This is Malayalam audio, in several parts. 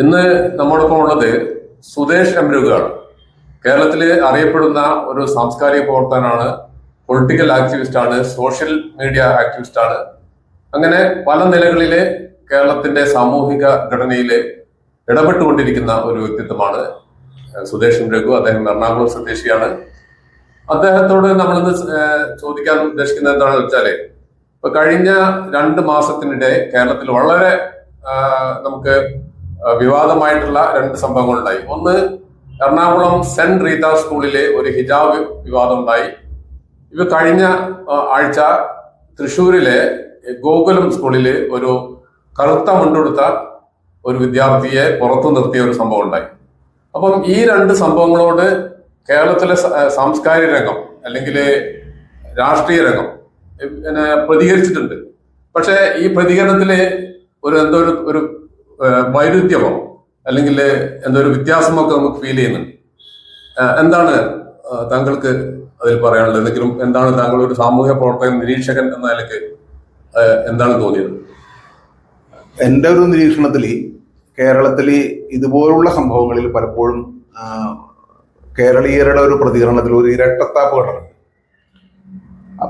ഇന്ന് നമ്മോടൊപ്പം ഉള്ളത് സുദേശ് എംരുഗാണ്. കേരളത്തിലെ അറിയപ്പെടുന്ന ഒരു സാംസ്കാരിക പ്രവർത്തകനാണ് പൊളിറ്റിക്കൽ ആക്ടിവിസ്റ്റ് ആണ് സോഷ്യൽ മീഡിയ ആക്ടിവിസ്റ്റ് ആണ്. അങ്ങനെ പല നിലകളിലെ കേരളത്തിന്റെ സാമൂഹിക ഘടനയിലെ ഇടപെട്ടുകൊണ്ടിരിക്കുന്ന ഒരു വ്യക്തിത്വമാണ് സുദേശ് രഘു അദ്ദേഹം എറണാകുളം സ്വദേശിയാണ്. അദ്ദേഹത്തോട് നമ്മളിന്ന് ചോദിക്കാൻ ഉദ്ദേശിക്കുന്നത് എന്താണെന്ന് വെച്ചാൽ ഇപ്പൊ കഴിഞ്ഞ രണ്ട് മാസത്തിനിടെ കേരളത്തിൽ വളരെ നമുക്ക് വിവാദമായിട്ടുള്ള രണ്ട് സംഭവങ്ങൾ ഉണ്ടായി ഒന്ന് എറണാകുളം സെന്റ് റീത സ്കൂളിലെ ഒരു ഹിജാബ് വിവാദം ഉണ്ടായി ഇവ കഴിഞ്ഞ ആഴ്ച തൃശ്ശൂരിലെ ഗോകുലം സ്കൂളിൽ ഒരു കറുത്ത മുണ്ടെടുത്ത ഒരു വിദ്യാർത്ഥിയെ പുറത്തു നിർത്തിയ ഒരു സംഭവം ഉണ്ടായി അപ്പം ഈ രണ്ട് സംഭവങ്ങളോട് കേരളത്തിലെ സാംസ്കാരിക രംഗം അല്ലെങ്കിൽ രാഷ്ട്രീയ രംഗം പിന്നെ പ്രതികരിച്ചിട്ടുണ്ട്. പക്ഷേ ഈ പ്രതികരണത്തിൽ ഒരു എന്തോ ഒരു വൈരുദ്ധ്യമോ? അല്ലെങ്കിൽ എന്തോ ഒരു വ്യത്യാസമൊക്കെ നമുക്ക് ഫീൽ ചെയ്യുന്നുണ്ട്. എന്താണ് താങ്കൾക്ക് അതിൽ പറയാനുള്ളത്? എന്തെങ്കിലും എന്താണ് താങ്കൾ ഒരു സാമൂഹ്യ പ്രവർത്തകൻ നിരീക്ഷകൻ എന്ന നിലയ്ക്ക് എന്താണ് തോന്നിയത്? എന്റെ ഒരു നിരീക്ഷണത്തിൽ കേരളത്തിൽ ഇതുപോലുള്ള സംഭവങ്ങളിൽ പലപ്പോഴും കേരളീയരുടെ ഒരു പ്രതികരണത്തിൽ ഒരു ഇരട്ടത്താപ്പ് കണ്ടിട്ടുണ്ട്.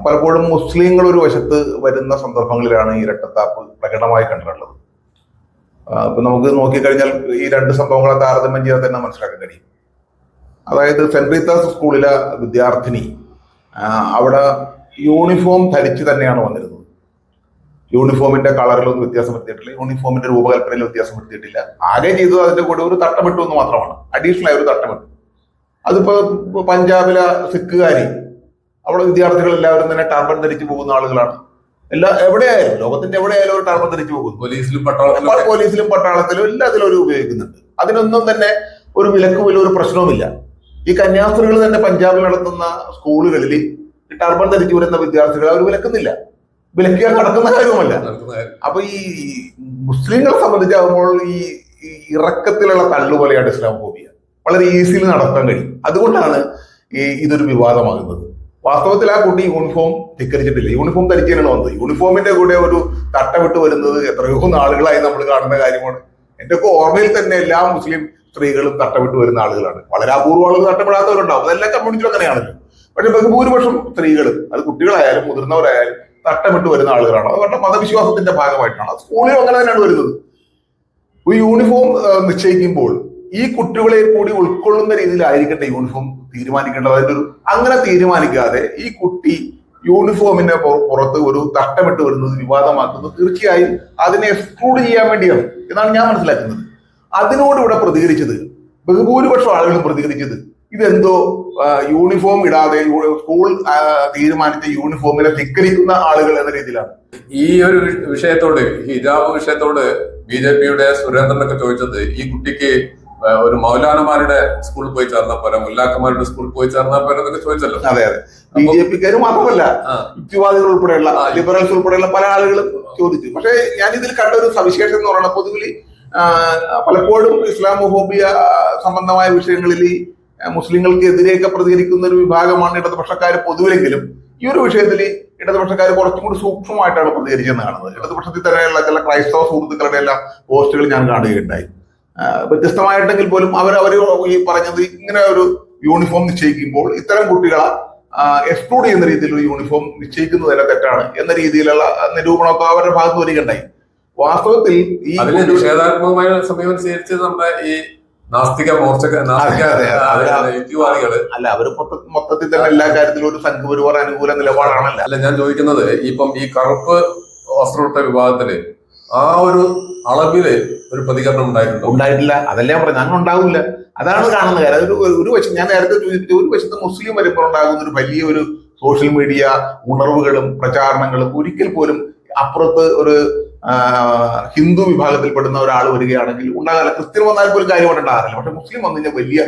പലപ്പോഴും മുസ്ലിങ്ങൾ ഒരു വശത്ത് വരുന്ന സന്ദർഭങ്ങളിലാണ് ഇരട്ടത്താപ്പ് പ്രകടമായി കണ്ടിട്ടുള്ളത്. ഇപ്പൊ നമുക്ക് നോക്കിക്കഴിഞ്ഞാൽ ഈ രണ്ട് സംഭവങ്ങളെ താരതമ്യം ചെയ്താൽ തന്നെ മനസ്സിലാക്കാൻ കഴിയും അതായത് സെന്റ് റീത്താസ് സ്കൂളിലെ വിദ്യാർത്ഥിനി അവിടെ യൂണിഫോം ധരിച്ച് തന്നെയാണ് വന്നിരുന്നത്. യൂണിഫോമിന്റെ കളറിലൊന്നും വ്യത്യാസം വരുത്തിയിട്ടില്ല യൂണിഫോമിന്റെ രൂപകൽപ്പനയിൽ വ്യത്യാസം വരുത്തിയിട്ടില്ല. ആകെ ചെയ്തത് അതിന്റെ കൂടെ ഒരു തട്ടമിട്ടു എന്ന് മാത്രമാണ്. അഡീഷണൽ ആയി ഒരു തട്ടമിട്ടു. അതിപ്പോ പഞ്ചാബിലെ സിഖുകാരി അവിടെ വിദ്യാർത്ഥികൾ എല്ലാവരും തന്നെ ടർബൻ ധരിച്ചു പോകുന്ന ആളുകളാണ്. എല്ലാ എവിടെയായാലും ലോകത്തിന്റെ എവിടെയായാലും ഒരു ടർബൻ ധരിച്ചു പോകുന്നു. പോലീസിലും പട്ടാളത്തിലും പോലീസിലും പട്ടാളത്തിലും എല്ലാത്തിലും അവർ ഉപയോഗിക്കുന്നുണ്ട്. അതിനൊന്നും തന്നെ ഒരു വിലക്ക് പോലും ഒരു പ്രശ്നവുമില്ല. ഈ കന്യാസ്ത്രീകൾ തന്നെ പഞ്ചാബിൽ നടത്തുന്ന സ്കൂളുകളിൽ ടർബൻ ധരിച്ചു വരുന്ന വിദ്യാർത്ഥികളെ അവർ വിലക്കുന്നില്ല. വിലക്കിയാൽ നടക്കുന്ന കാര്യവുമല്ല. അപ്പൊ ഈ മുസ്ലിങ്ങളെ സംബന്ധിച്ചാകുമ്പോൾ ഈ ഈ ഇറക്കത്തിലുള്ള തള്ളുപോലെയാണ് ഇസ്ലാം ഫോബിയ. വളരെ ഈസിയിൽ നടത്താൻ കഴിയും. അതുകൊണ്ടാണ് ഈ ഇതൊരു വിവാദമാകുന്നത്. വാസ്തവത്തിൽ ആ കുട്ടി യൂണിഫോം ധിക്കരിച്ചിട്ടില്ല. യൂണിഫോം ധരിക്കാനാണ് വന്നത്. യൂണിഫോമിന്റെ കൂടെ ഒരു തട്ട വിട്ട് വരുന്നത് എത്രയോ നാളുകളായി നമ്മൾ കാണുന്ന കാര്യമാണ്. എന്റെ ഒക്കെ ഓർമ്മയിൽ തന്നെ എല്ലാ മുസ്ലിം സ്ത്രീകളും തട്ടമിട്ട് വരുന്ന ആളുകളാണ്. വളരെ അപൂർവ ആളുകൾ തട്ടപ്പെടാത്തവരുണ്ടാവും അതെല്ലാം കമ്മ്യൂണിറ്റി അങ്ങനെയാണല്ലോ. പക്ഷെ ബഹുഭൂരിപക്ഷം സ്ത്രീകൾ അത് കുട്ടികളായാലും മുതിർന്നവരായാലും തട്ടമിട്ട് വരുന്ന ആളുകളാണ്. അത് മതവിശ്വാസത്തിന്റെ ഭാഗമായിട്ടാണ്. സ്കൂളിലും അങ്ങനെ തന്നെയാണ് വരുന്നത്. ഒരു യൂണിഫോം നിശ്ചയിക്കുമ്പോൾ ഈ കുട്ടികളെ കൂടി ഉൾക്കൊള്ളുന്ന രീതിയിലായിരിക്കട്ടെ യൂണിഫോം തീരുമാനിക്കേണ്ടത്. അതിന്റെ അങ്ങനെ തീരുമാനിക്കാതെ ഈ കുട്ടി യൂണിഫോമിന്റെ പുറത്ത് ഒരു തട്ടമിട്ട് വരുന്നത് വിവാദമാക്കുന്നത് തീർച്ചയായും അതിനെ എക്സ്ക്ലൂഡ് ചെയ്യാൻ വേണ്ടിയാണ് എന്നാണ് ഞാൻ മനസ്സിലാക്കുന്നത്. അതിനോട് ഇവിടെ പ്രതികരിച്ചത് ബഹുഭൂരിപക്ഷം ആളുകളും പ്രതികരിച്ചത് ഇതെന്തോ യൂണിഫോം ഇടാതെ സ്കൂൾ തീരുമാനിച്ച യൂണിഫോമിനെ ധിക്കരിക്കുന്ന ആളുകൾ എന്ന രീതിയിലാണ്. ഈ ഒരു വിഷയത്തോട് ഹിജാബ് വിഷയത്തോട് ബി ജെ പിയുടെ സുരേന്ദ്രനൊക്കെ ചോദിച്ചത് ഈ കുട്ടിക്ക് ഒരു മൗലാനമാരുടെ സ്കൂളിൽ പോയി ചേർന്ന പോലെ മുല്ലാക്കന്മാരുടെ സ്കൂളിൽ പോയി ചേർന്ന പോലെ എന്നൊക്കെ ചോദിച്ചല്ലോ. അതെ അതെ. ബി ജെ പിക്കാർ മാത്രമല്ല യുക്തിവാദികൾ ഉൾപ്പെടെയുള്ള ലിബറൽസ് ഉൾപ്പെടെയുള്ള പല ആളുകളും ചോദിച്ചു. പക്ഷേ ഞാൻ ഇതിൽ കണ്ട ഒരു സവിശേഷത എന്ന് പറയുന്നത് പൊതുവിൽ പലപ്പോഴും ഇസ്ലാമോഫോബിയ സംബന്ധമായ വിഷയങ്ങളിൽ മുസ്ലിങ്ങൾക്ക് എതിരെയൊക്കെ പ്രതികരിക്കുന്ന ഒരു വിഭാഗമാണ് ഇടതുപക്ഷക്കാർ പൊതുവിലെങ്കിലും ഈ ഒരു വിഷയത്തിൽ ഇടതുപക്ഷക്കാർ കുറച്ചും കൂടി സൂക്ഷ്മമായിട്ടാണ് പ്രതികരിച്ചെന്ന് കാണുന്നത്. ഇടതുപക്ഷത്തിൽ തന്നെയുള്ള ചില ക്രൈസ്തവ സുഹൃത്തുക്കളുടെ എല്ലാം പോസ്റ്റുകൾ ഞാൻ കാണുകയുണ്ടായി. വ്യത്യസ്തമായിട്ടെങ്കിൽ പോലും അവർ അവർ ഈ പറഞ്ഞത് ഇങ്ങനെ ഒരു യൂണിഫോം നിശ്ചയിക്കുമ്പോൾ ഇത്തരം കുട്ടികളെ എക്സ്ക്ലൂഡ് ചെയ്യുന്ന രീതിയിൽ ഒരു യൂണിഫോം നിശ്ചയിക്കുന്നത് തന്നെ തെറ്റാണ് എന്ന രീതിയിലുള്ള നിരൂപണമൊക്കെ അവരുടെ ഭാഗത്ത് വരികണ്ടായി വാസ്തവത്തിൽ ഈ നിഷേധാത്മകമായ സമീപനം സ്വീകരിച്ചത് നമ്മുടെ ഈ നാസ്തിക മോർച്ച. അല്ല അവർ മൊത്തത്തിൽ തന്നെ എല്ലാ കാര്യത്തിലും ഒരു സംഘപരിവാർ അനുകൂല നിലപാടാണല്ലോ. അല്ല ഞാൻ ചോദിക്കുന്നത് ഇപ്പം ഈ കറുപ്പ് വസ്ത്രമിട്ട വിവാദത്തിൽ ആ ഒരു അളവിൽ ഒരു പ്രതികരണം ഉണ്ടായിട്ടുണ്ട്? ഉണ്ടായിട്ടില്ല. അതല്ലേ ഞാൻ പറഞ്ഞത്. അങ്ങനെ ഉണ്ടാവില്ല. അതാണ് കാണുന്ന കാര്യം. അതൊരു ഒരു വശം ഞാൻ നേരത്തെ ചോദിച്ചിട്ട് ഒരു വശത്ത് മുസ്ലിം വരുമ്പോൾ ഉണ്ടാകുന്ന ഒരു വലിയ ഒരു സോഷ്യൽ മീഡിയ ഉണർവുകളും പ്രചാരണങ്ങളും ഒരിക്കൽ പോലും അപ്പുറത്ത് ഒരു ഹിന്ദു വിഭാഗത്തിൽപ്പെടുന്ന ഒരാൾ വരികയാണെങ്കിൽ ഉണ്ടാകാറില്ല. ക്രിസ്ത്യൻ വന്നാൽ പോലും കാര്യമായിട്ട് ഉണ്ടാകാറില്ല. പക്ഷെ മുസ്ലിം വന്നു കഴിഞ്ഞാൽ വലിയ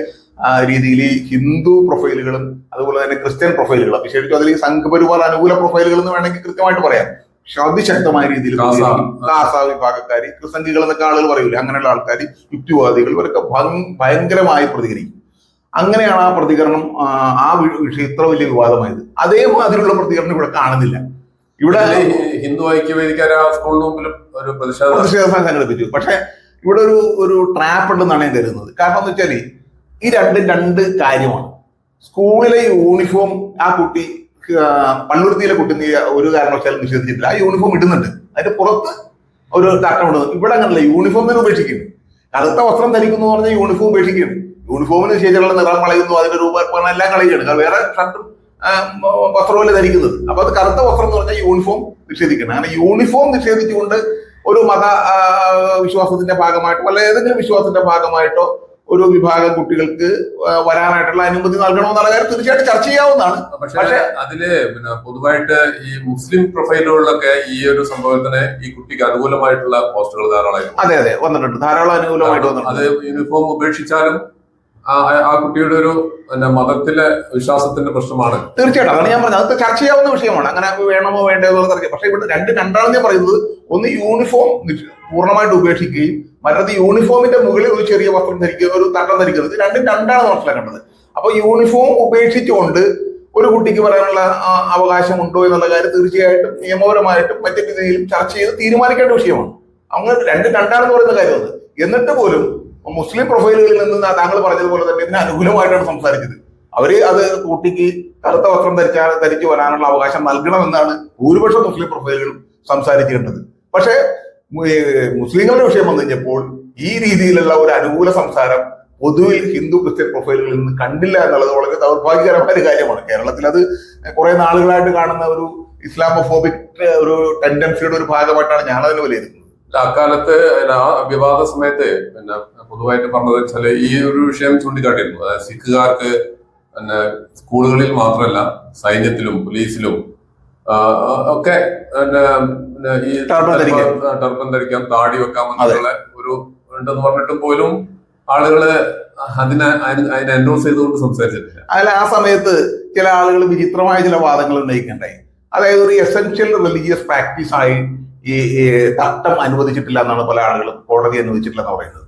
രീതിയിൽ ഈ ഹിന്ദു പ്രൊഫൈലുകളും അതുപോലെ തന്നെ ക്രിസ്ത്യൻ പ്രൊഫൈലുകളും വിശേഷിച്ചും അതിൽ സംഘപരിവാർ അനുകൂല പ്രൊഫൈലുകൾ എന്ന് വേണമെങ്കിൽ കൃത്യമായിട്ട് പറയാം. പക്ഷെ അതിശക്തമായ രീതിയിൽ കാസ. വിഭാഗക്കാർ പ്രസംഗികൾ എന്നൊക്കെ ആളുകൾ പറയൂലേ അങ്ങനെയുള്ള ആൾക്കാർ യുക്തിവാദികൾ ഇവരൊക്കെ ഭയങ്കരമായി പ്രതികരിക്കും. അങ്ങനെയാണ് ആ പ്രതികരണം ആ, വിഷയം ഇത്ര വലിയ വിവാദമായത്. അതേമാതിരിയുള്ള പ്രതികരണം ഇവിടെ കാണുന്നില്ല. ഇവിടെ ഹിന്ദു ഐക്യവേദിക്കാർ ആ സ്കൂളിന് ഒരു പ്രതിഷേധം പ്രതിഷേധം സംഘടിപ്പിച്ചു. പക്ഷെ ഇവിടെ ഒരു ഒരു ട്രാപ്പ് ഉണ്ടെന്നാണ് ഞാൻ കരുതുന്നത്. കാരണം എന്ന് വെച്ചാൽ ഈ രണ്ട് രണ്ട് കാര്യമാണ്. സ്കൂളിലെ യൂണിഫോം ആ കുട്ടി ആ, പള്ളുരുത്തിയിലെ കുട്ടി നീ ഒരു കാരണവശാലും നിഷേധിച്ചിട്ടില്ല. ആ യൂണിഫോം ഇടുന്നുണ്ട്. അതിന്റെ പുറത്ത് ഒരു തട്ടം ഇടുന്നത് ഇവിടെ അങ്ങനല്ല യൂണിഫോം തന്നെ ഉപേക്ഷിക്കുന്നു. കറുത്ത വസ്ത്രം ധരിക്കുന്നു പറഞ്ഞാൽ യൂണിഫോം ഉപേക്ഷിക്കും യൂണിഫോമിന് ശേഷമുള്ള നിറം കളയുന്നു അതിന്റെ രൂപകൽപ്പന എല്ലാം കളയുകയാണ്. കാരണം വേറെ ഷർട്ടും വസ്ത്രം പോലെ ധരിക്കുന്നത്. അപ്പൊ അത് കറുത്ത വസ്ത്രം എന്ന് പറഞ്ഞാൽ യൂണിഫോം നിഷേധിക്കണം. അങ്ങനെ യൂണിഫോം നിഷേധിച്ചുകൊണ്ട് ഒരു മത വിശ്വാസത്തിന്റെ ഭാഗമായിട്ടോ അല്ല ഏതെങ്കിലും വിശ്വാസത്തിന്റെ ഭാഗമായിട്ടോ ഒരു വിഭാഗം കുട്ടികൾക്ക് വരാനായിട്ടുള്ള അനുമതി നൽകണമെന്നുള്ള കാര്യം തീർച്ചയായിട്ടും ചർച്ച ചെയ്യാവുന്നതാണ്. പക്ഷേ- അതിൽ പിന്നെ പൊതുവായിട്ട് ഈ മുസ്ലിം പ്രൊഫൈലുകളിലൊക്കെ ഈ ഒരു സംഭവത്തിന് ഈ കുട്ടിക്ക് അനുകൂലമായിട്ടുള്ള പോസ്റ്റുകൾ ധാരാളമായിട്ട് അതെ അതെ വന്നിട്ടുണ്ട്. ധാരാളം അനുകൂലമായിട്ട് വന്നിട്ടുണ്ട് അത് യൂണിഫോം ഉപേക്ഷിച്ചാലും ആ കുട്ടിയുടെ ഒരു മതത്തിലെ വിശ്വാസത്തിന്റെ പ്രശ്നമാണ്. തീർച്ചയായിട്ടും അതാണ് ഞാൻ പറഞ്ഞത്. അത് ചർച്ച ചെയ്യാവുന്ന വിഷയമാണ്. അങ്ങനെ വേണമോ വേണ്ടോ എന്നുള്ള ചർച്ച പക്ഷേ ഇവിടെ രണ്ട് രണ്ടാണെന്ന് പറയുന്നത് ഒന്ന് യൂണിഫോം പൂർണമായിട്ട് ഉപേക്ഷിക്കുകയും മറ്റത് യൂണിഫോമിന്റെ മുകളിൽ ഒരു ചെറിയ വസ്ത്രം ധരിക്കുക ഒരു തട്ടം ധരിക്കുന്നത്. രണ്ടും രണ്ടാണ് മനസ്സിലാക്കേണ്ടത് അപ്പൊ യൂണിഫോം ഉപേക്ഷിച്ചുകൊണ്ട് ഒരു കുട്ടിക്ക് പറയാനുള്ള അവകാശം അവകാശമുണ്ടോ എന്നുള്ള കാര്യം തീർച്ചയായിട്ടും നിയമപരമായിട്ടും മറ്റു രീതിയിലും ചർച്ച ചെയ്ത് തീരുമാനിക്കേണ്ട വിഷയമാണ്. അങ്ങനെ രണ്ട് രണ്ടാണെന്ന് പറയുന്ന കാര്യമാണ് എന്നിട്ട് പോലും മുസ്ലിം പ്രൊഫൈലുകളിൽ നിന്ന് താങ്കൾ പറഞ്ഞതുപോലെ തന്നെ ഇതിന് അനുകൂലമായിട്ടാണ് സംസാരിച്ചത്. അവർ അത് കുട്ടിക്ക് കറുത്ത വസ്ത്രം ധരിച്ചാൽ ധരിച്ചു വരാനുള്ള അവകാശം നൽകണമെന്നാണ് ഭൂരിപക്ഷം മുസ്ലിം പ്രൊഫൈലുകളും സംസാരിച്ചിട്ടുള്ളത്. പക്ഷേ മുസ്ലിങ്ങളുടെ വിഷയം വന്നു കഴിഞ്ഞപ്പോൾ ഈ രീതിയിലുള്ള ഒരു അനുകൂല സംസാരം പൊതുവിൽ ഹിന്ദു ക്രിസ്ത്യൻ പ്രൊഫൈലുകളിൽ നിന്ന് കണ്ടില്ല എന്നുള്ളത് വളരെ ദൗർഭാഗ്യകരമായ ഒരു കാര്യമാണ്. കേരളത്തിൽ അത് കുറെ നാളുകളായിട്ട് കാണുന്ന ഒരു ഇസ്ലാമോഫോബിക് ഒരു ടെൻഡൻസിയുടെ ഒരു ഭാഗമായിട്ടാണ് ഞാൻ അതിനെ വിലയിരുത്തുന്നത് അക്കാലത്ത് ആ വിവാദ സമയത്ത് പിന്നെ പൊതുവായിട്ട് പറഞ്ഞത് വെച്ചാൽ ഈ ഒരു വിഷയം ചൂണ്ടിക്കാട്ടിയിരുന്നു. അതായത് സിഖുകാർക്ക് പിന്നെ സ്കൂളുകളിൽ മാത്രമല്ല സൈന്യത്തിലും പോലീസിലും ഒക്കെ പിന്നെ ഈ ടർബൻ ധരിക്കാം. താടി വെക്കാൻ എന്നുള്ള ഒരു ഉണ്ടെന്ന് പറഞ്ഞിട്ടും പോലും ആളുകൾ അതിനെ അതിന് എൻഡോസ് ചെയ്തുകൊണ്ട് സംസാരിച്ചിട്ടില്ല. അതിൽ ആ സമയത്ത് ചില ആളുകൾ വിചിത്രമായ ചില വാദങ്ങൾ ഉന്നയിക്കണ്ടായി അതായത് ഒരു എസെൻഷ്യൽ റിലീജിയസ് പ്രാക്ടീസ് ആയി ഈ ഈ തട്ടം അനുവദിച്ചിട്ടില്ല എന്നാണ് പല ആളുകളും കോടതി അനുവദിച്ചിട്ടില്ല എന്ന് പറയുന്നത്.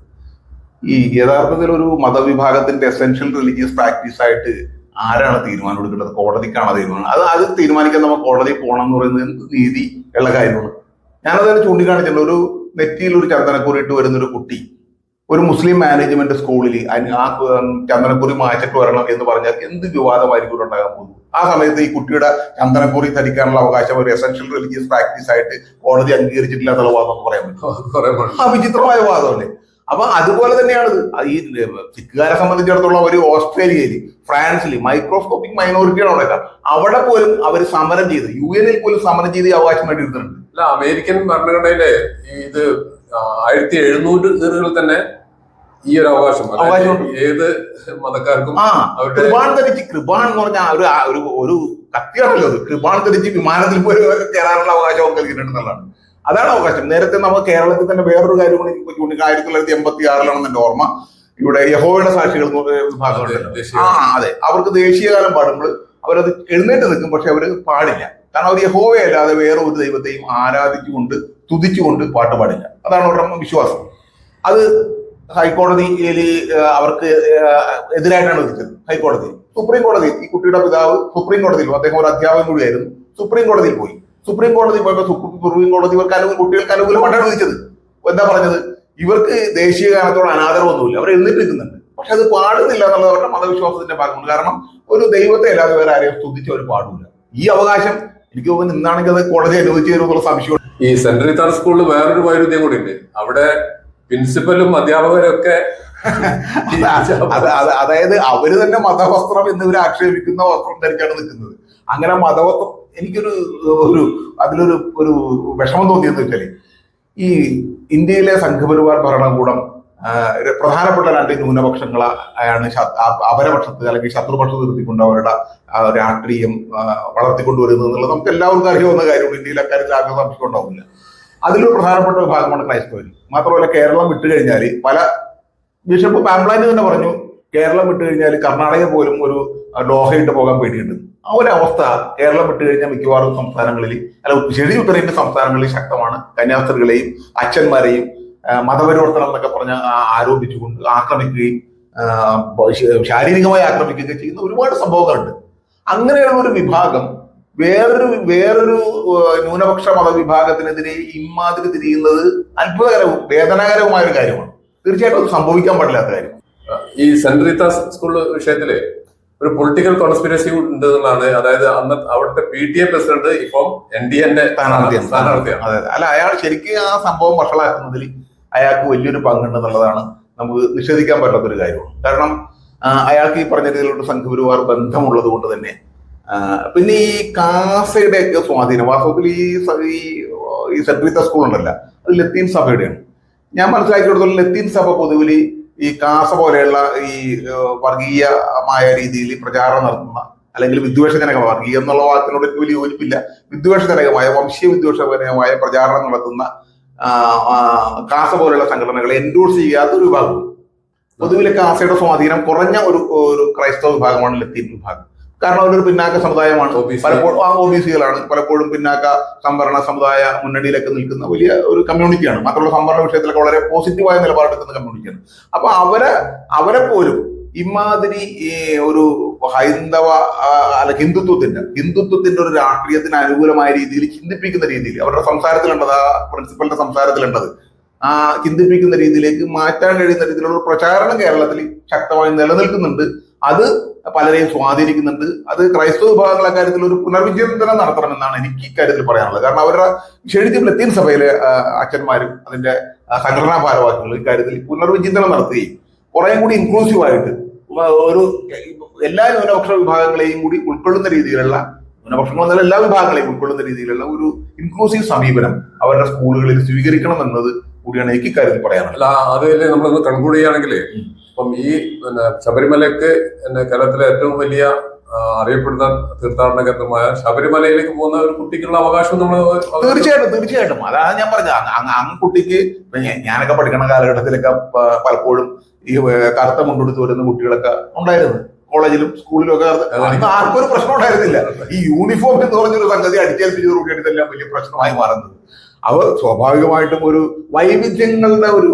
ഈ യഥാർത്ഥത്തിൽ ഒരു മതവിഭാഗത്തിന്റെ എസെൻഷ്യൽ റിലീജിയസ് പ്രാക്ടീസ് ആയിട്ട് ആരാണ് തീരുമാനം എടുക്കേണ്ടത്? കോടതിക്കാണ് തീരുമാനം? അത് അത് തീരുമാനിക്കാൻ നമ്മൾ കോടതി പോകണം എന്ന് പറയുന്നത് നീതി ഉള്ള കാര്യമാണ്. ഞാനതിനെ ചൂണ്ടിക്കാണിച്ചിട്ടുണ്ട്. ഒരു നെറ്റിയിൽ ഒരു ചന്ദനക്കുറി ഇട്ട് വരുന്ന ഒരു കുട്ടി ഒരു മുസ്ലിം മാനേജ്മെന്റ് സ്കൂളിൽ ആ ചന്ദനക്കുറി മാറ്റിട്ട് വരണം എന്ന് പറഞ്ഞാൽ എന്ത് വിവാദമായിരിക്കും ഉണ്ടാകാൻ പോകുന്നത് ആ സമയത്ത് ഈ കുട്ടിയുടെ ചന്ദനക്കുറി ധരിക്കാനുള്ള അവകാശം ഒരു എസെൻഷ്യൽ റിലീജിയസ് പ്രാക്ടീസ് ആയിട്ട് കോടതി അംഗീകരിച്ചിട്ടില്ല എന്നുള്ള വാദം പറയാൻ പറ്റും. ആ വിചിത്രമായ വാദമല്ലേ അപ്പൊ അതുപോലെ തന്നെയാണ് ഈ സിഖുകാരെ സംബന്ധിച്ചിടത്തോളം ഒരു ഓസ്ട്രേലിയയിൽ ഫ്രാൻസിൽ മൈക്രോസ്കോപ്പിക് മൈനോറിറ്റിയാണ് അവിടെ. അവിടെ പോലും അവർ സമരം ചെയ്ത് യു എനിൽ പോലും സമരം ചെയ്ത് അവകാശം എടുത്തിട്ടുണ്ട് അല്ല അമേരിക്കൻ ഭരണഘടനയിലെ ഇത് ആയിരത്തി എഴുന്നൂറുകളിൽ തന്നെ ഈ ഒരു അവകാശം അവകാശം ഏത് മതക്കാർക്കും കൃപാൺ ധരിച്ച് കൃപാൺ എന്ന് പറഞ്ഞാൽ ഒരു ഒരു ഒരു കത്തിയാണല്ലോ അത്. കൃപാൺ ധരിച്ച് വിമാനത്തിൽ പോയി കയറാനുള്ള അവകാശം അവർക്ക് നൽകിയിട്ടുണ്ടെന്നുള്ളതാണ് അതാണ് അവകാശം നേരത്തെ നമ്മൾ കേരളത്തിൽ തന്നെ വേറൊരു കാര്യം കൂടി എനിക്ക് ആയിരത്തി തൊള്ളായിരത്തി എൺപത്തി ആറിലാണെന്ന് എന്റെ ഓർമ്മ. ഇവിടെ യഹോയുടെ സാക്ഷികൾ ദേശീയ- ആ അതെ. അവർക്ക് ദേശീയകാലം പാടുമ്പോൾ അവരത് എഴുന്നേറ്റ് നിൽക്കും പക്ഷെ അവർ പാടില്ല. കാരണം അവർ യഹോവയല്ലാതെ വേറെ ഒരു ദൈവത്തെയും ആരാധിച്ചുകൊണ്ട് തുതിച്ചുകൊണ്ട് പാട്ട് പാടില്ല. അതാണ് അവരുടെ വിശ്വാസം. അത് ഹൈക്കോടതിയിൽ അവർക്ക് എതിരായിട്ടാണ് വിധിച്ചത്. ഹൈക്കോടതി. സുപ്രീം കോടതി. ഈ കുട്ടിയുടെ പിതാവ് സുപ്രീം കോടതിയിൽ. അദ്ദേഹം ഒരു അധ്യാപകൻ കൂടിയായിരുന്നു. സുപ്രീം കോടതിയിൽ പോയി. സുപ്രീം കോടതി പോയപ്പോൾ സുപ്രീം കോടതി ഇവർക്ക് അനുകൂല കുട്ടികൾക്ക് അനുകൂലമായിട്ടാണ് വിധിച്ചത് എന്താ പറഞ്ഞത്? ഇവർക്ക് ദേശീയ ഗാനത്തോട് അനാദരവൊന്നുമില്ല. അവർ എന്നിട്ട് നിൽക്കുന്നുണ്ട് പക്ഷെ അത് പാടുന്നില്ല എന്നുള്ളത് അവരുടെ മതവിശ്വാസത്തിന്റെ ഭാഗമുണ്ട് കാരണം ഒരു ദൈവത്തെ അല്ലാതെ വേറെ ആരെയും സ്തുതിച്ച് അവർ പാടില്ല ഈ അവകാശം എനിക്ക് തോന്നുന്നു ഇന്നാണെങ്കിൽ അത് കോടതി അനുവദിച്ചു തരുമെന്നുള്ള സംശയം ഈ സെൻട്രൽ റീത്താർ സ്കൂളിൽ വേറൊരു വൈരുദ്ധ്യം കൂടി ഉണ്ട്. അവിടെ പ്രിൻസിപ്പലും അധ്യാപകരും ഒക്കെ അത് അത് അത് അതായത് അവർ തന്നെ മതവസ്ത്രം എന്നിവരെ ആക്ഷേപിക്കുന്ന വസ്ത്രം ധരിച്ചാണ് നിൽക്കുന്നത്. അങ്ങനെ മതവസ്ത്രം എനിക്കൊരു ഒരു അതിലൊരു ഒരു വിഷമം തോന്നിയെന്ന് വെച്ചാൽ ഈ ഇന്ത്യയിലെ സംഘപരിവാർ ഭരണകൂടം പ്രധാനപ്പെട്ട രണ്ട് ന്യൂനപക്ഷങ്ങളാണ് അപരപക്ഷത്ത് അല്ലെങ്കിൽ ശത്രുപക്ഷത്ത് നിർത്തിക്കൊണ്ട് അവരുടെ രാഷ്ട്രീയം വളർത്തിക്കൊണ്ടുവരുന്നത് എന്നുള്ളത് നമുക്ക് എല്ലാവർക്കും അറിയാവുന്ന കാര്യമാണ്. ഇന്ത്യയിലെ അക്കാര്യത്തിൽ ആഗ്രഹം സംശയം ഉണ്ടാവില്ല. അതിലൊരു പ്രധാനപ്പെട്ട വിഭാഗമാണ് ക്രൈസ്തവർ മാത്രമല്ല കേരളം വിട്ടു കഴിഞ്ഞാൽ പല ബിഷപ്പ് പാംപ്ലാന്റ് തന്നെ പറഞ്ഞു കേരളം വിട്ടു കഴിഞ്ഞാൽ കർണാടക പോലും ഒരു ലോഹയിട്ട് പോകാൻ പേടിയുണ്ട്. ആ ഒരു അവസ്ഥ കേരളം വിട്ടു കഴിഞ്ഞാൽ മിക്കവാറും സംസ്ഥാനങ്ങളിൽ അല്ല ചെറിയ ഉത്തരേന്ത്യൻ സംസ്ഥാനങ്ങളിൽ ശക്തമാണ്. കന്യാസ്ത്രീകളെയും അച്ഛന്മാരെയും മതപരിവർത്തനം എന്നൊക്കെ പറഞ്ഞ് ആരോപിച്ചുകൊണ്ട് ആക്രമിക്കുകയും ശാരീരികമായി ആക്രമിക്കുകയും ചെയ്യുന്ന ഒരുപാട് സംഭവങ്ങളുണ്ട്. അങ്ങനെയുള്ള ഒരു വിഭാഗം വേറൊരു വേറൊരു ന്യൂനപക്ഷ മതവിഭാഗത്തിനെതിരെ ഇമാതിരി തിരിയുന്നത് അത്ഭുതകരവും വേദനാകരവുമായ ഒരു കാര്യമാണ്. തീർച്ചയായിട്ടും സംഭവിക്കാൻ പാടില്ലാത്ത കാര്യം. ഈ റീത്താസ് സ്കൂൾ വിഷയത്തിൽ ഒരു പൊളിറ്റിക്കൽ കോൺസ്പിരസി ഉണ്ട് എന്നുള്ളതാണ്. അതായത് അന്ന് അവിടുത്തെ പി ടി എ പ്രസിഡന്റ് ഇപ്പം എൻ ഡി എന്റെ സ്ഥാനാർത്ഥിയാണ്. അല്ല അയാൾ ശരിക്കും ആ സംഭവം വഷളാക്കുന്നതിൽ അയാൾക്ക് വലിയൊരു പങ്കുണ്ട് എന്നുള്ളതാണ് നമുക്ക് നിഷേധിക്കാൻ പറ്റാത്ത ഒരു കാര്യമാണ്. കാരണം അയാൾക്ക് ഈ പറഞ്ഞ രീതിയിലുള്ള സംഘപരിവാർ ബന്ധമുള്ളത് കൊണ്ട് തന്നെ പിന്നെ ഈ കാസയുടെ ഒക്കെ സ്വാധീനം വാസ്തവത്തിൽ ഈ ഈ സെട്രീത്ത സ്കൂൾ ഉണ്ടല്ല അത് ലത്തീൻ സഭയുടെയാണ്. ഞാൻ മനസ്സിലാക്കിയെടുത്തോളം ലത്തീൻ സഭ പൊതുവിൽ ഈ കാസ പോലെയുള്ള ഈ വർഗീയമായ രീതിയിൽ പ്രചാരണം നടത്തുന്ന അല്ലെങ്കിൽ വിദ്വേഷജനകമായ വർഗീയ എന്നുള്ള വാക്കിനോട് എനിക്ക് വലിയ യോജിപ്പില്ല. വിദ്വേഷജനകമായ വംശീയ വിദ്വേഷപരമായ പ്രചാരണം നടത്തുന്ന കാസ പോലെയുള്ള സംഘടനകളെ എൻഡോഴ്സ് ചെയ്യാത്ത ഒരു വിഭാഗം. പൊതുവിലെ കാസയുടെ സ്വാധീനം കുറഞ്ഞ ഒരു ഒരു ക്രൈസ്തവ വിഭാഗമാണ് ലത്തീൻ വിഭാഗം. കാരണം അവരൊരു പിന്നാക്ക സമുദായമാണ്. പലപ്പോഴും ആ ഒ ബി സികളാണ് പലപ്പോഴും പിന്നാക്ക സംവരണ സമുദായ മുന്നണിയിലൊക്കെ നിൽക്കുന്ന വലിയ ഒരു കമ്മ്യൂണിറ്റിയാണ് മാത്രമല്ല സംവരണ വിഷയത്തിലൊക്കെ വളരെ പോസിറ്റീവായ നിലപാടെടുക്കുന്ന കമ്മ്യൂണിറ്റിയാണ് അപ്പൊ അവരെ അവരെ പോലും ഇമാതിരി ഈ ഒരു ഹൈന്ദവ അല്ല ഹിന്ദുത്വത്തിന്റെ ഹിന്ദുത്വത്തിന്റെ ഒരു രാഷ്ട്രീയത്തിന് അനുകൂലമായ രീതിയിൽ ചിന്തിപ്പിക്കുന്ന രീതിയിൽ അവരുടെ സംസാരത്തിലുണ്ടത് ആ പ്രിൻസിപ്പലിന്റെ സംസാരത്തിലുണ്ടത് ആ ചിന്തിപ്പിക്കുന്ന രീതിയിലേക്ക് മാറ്റാൻ കഴിയുന്ന രീതിയിലുള്ള പ്രചാരണം കേരളത്തിൽ ശക്തമായി നിലനിൽക്കുന്നുണ്ട്. അത് പലരെയും സ്വാധീനിക്കുന്നുണ്ട്. അത് ക്രൈസ്തവ വിഭാഗങ്ങളെ കാര്യത്തിൽ ഒരു പുനർവിചിന്തനം നടത്തണമെന്നാണ് എനിക്ക് ഇക്കാര്യത്തിൽ പറയാനുള്ളത്. കാരണം അവരുടെ ശരിക്കും ലത്തീൻ സഭയിലെ അച്ഛന്മാരും അതിന്റെ സംഘടനാ ഭാരവാഹികളും ഇക്കാര്യത്തിൽ പുനർവിചിന്തനം നടത്തുകയും കുറെ കൂടി ഇൻക്ലൂസീവ് ആയിട്ട് ഒരു എല്ലാ ന്യൂനപക്ഷ വിഭാഗങ്ങളെയും കൂടി ഉൾക്കൊള്ളുന്ന രീതിയിലുള്ള ന്യൂനപക്ഷങ്ങൾ എന്നല്ല എല്ലാ വിഭാഗങ്ങളെയും ഉൾക്കൊള്ളുന്ന രീതിയിലുള്ള ഒരു ഇൻക്ലൂസീവ് സമീപനം അവരുടെ സ്കൂളുകളിൽ സ്വീകരിക്കണം എന്നത് കൂടിയാണ് എനിക്ക് ഇക്കാര്യത്തിൽ പറയാനുള്ളത്. അല്ല അതിൽ നമ്മളൊന്ന് കൺക്ലൂഡ് ചെയ്യുകയാണെങ്കിൽ ഉം. ഇപ്പം ഈ പിന്നെ ശബരിമലക്ക് പിന്നെ കേരളത്തിലെ ഏറ്റവും വലിയ അറിയപ്പെടുന്ന തീർത്ഥാടന കേന്ദ്രമായ ശബരിമലയിലേക്ക് പോകുന്ന ഒരു കുട്ടിക്കുള്ള അവകാശം നമ്മൾ തീർച്ചയായിട്ടും തീർച്ചയായിട്ടും. അതാണ് ഞാൻ പറഞ്ഞത്. അങ്ങ് കുട്ടിക്ക് ഞാനൊക്കെ പഠിക്കുന്ന കാലഘട്ടത്തിലൊക്കെ പലപ്പോഴും ഈ കറുത്ത മുണ്ടെടുത്ത് വരുന്ന കുട്ടികളൊക്കെ ഉണ്ടായിരുന്നു. കോളേജിലും സ്കൂളിലും ഒക്കെ ആർക്കും ഒരു പ്രശ്നം ഉണ്ടായിരുന്നില്ല. ഈ യൂണിഫോം എന്ന് പറഞ്ഞൊരു സംഗതി അടിച്ചേൽപ്പിച്ചതോടുകൂടി ഇതെല്ലാം വലിയ പ്രശ്നമായി മാറുന്നത്. അവ സ്വാഭാവികമായിട്ടും ഒരു വൈവിധ്യങ്ങളുടെ ഒരു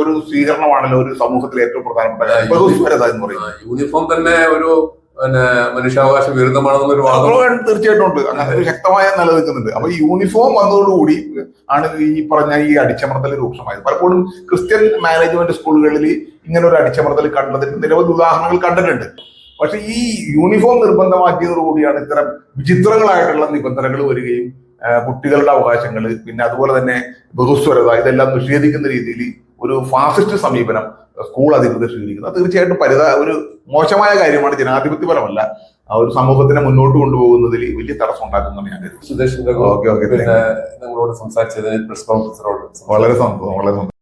ഒരു സ്വീകരണമാണല്ലോ ഒരു സമൂഹത്തിലെ ഏറ്റവും പ്രധാനപ്പെട്ട. ബഹുസ്വരത എന്ന് പറയുന്നത് യൂണിഫോം തന്നെ ഒരു പിന്നെ മനുഷ്യാവകാശ വിരുദ്ധമാണെന്നൊരു വാദം. തീർച്ചയായിട്ടും ഉണ്ട്. അങ്ങനെ ഒരു ശക്തമായ നിലനിൽക്കുന്നുണ്ട്. അപ്പൊ യൂണിഫോം വന്നതോടുകൂടി ആണ് ഈ പറഞ്ഞ ഈ അടിച്ചമർത്തൽ രൂക്ഷമായത്. പലപ്പോഴും ക്രിസ്ത്യൻ മാനേജ്മെന്റ് സ്കൂളുകളിൽ ഇങ്ങനെ ഒരു അടിച്ചമർത്തൽ കണ്ടതിന് നിരവധി ഉദാഹരണങ്ങൾ കണ്ടിട്ടുണ്ട്. പക്ഷെ ഈ യൂണിഫോം നിർബന്ധമാക്കിയതോടുകൂടിയാണ് ഇത്തരം വിചിത്രങ്ങളായിട്ടുള്ള നിബന്ധനകൾ വരികയും കുട്ടികളുടെ അവകാശങ്ങൾ പിന്നെ അതുപോലെ തന്നെ ബഹുസ്വരത ഇതെല്ലാം നിഷേധിക്കുന്ന രീതിയിൽ ഒരു ഫാസിസ്റ്റ് സമീപനം സ്കൂൾ അധികൃതർ സ്വീകരിക്കുന്നത് തീർച്ചയായിട്ടും പരിതാ ഒരു മോശമായ കാര്യമാണ് ജനാധിപത്യപരമല്ല ആ ഒരു സമൂഹത്തിനെ മുന്നോട്ട് കൊണ്ടുപോകുന്നതിൽ വലിയ തടസ്സം ഉണ്ടാക്കുന്നതാണ് ഞാൻ സുധേഷ് പ്രിൻസിപ്പൽ ഓഫീസറോട് വളരെ സന്തോഷം വളരെ സന്തോഷം.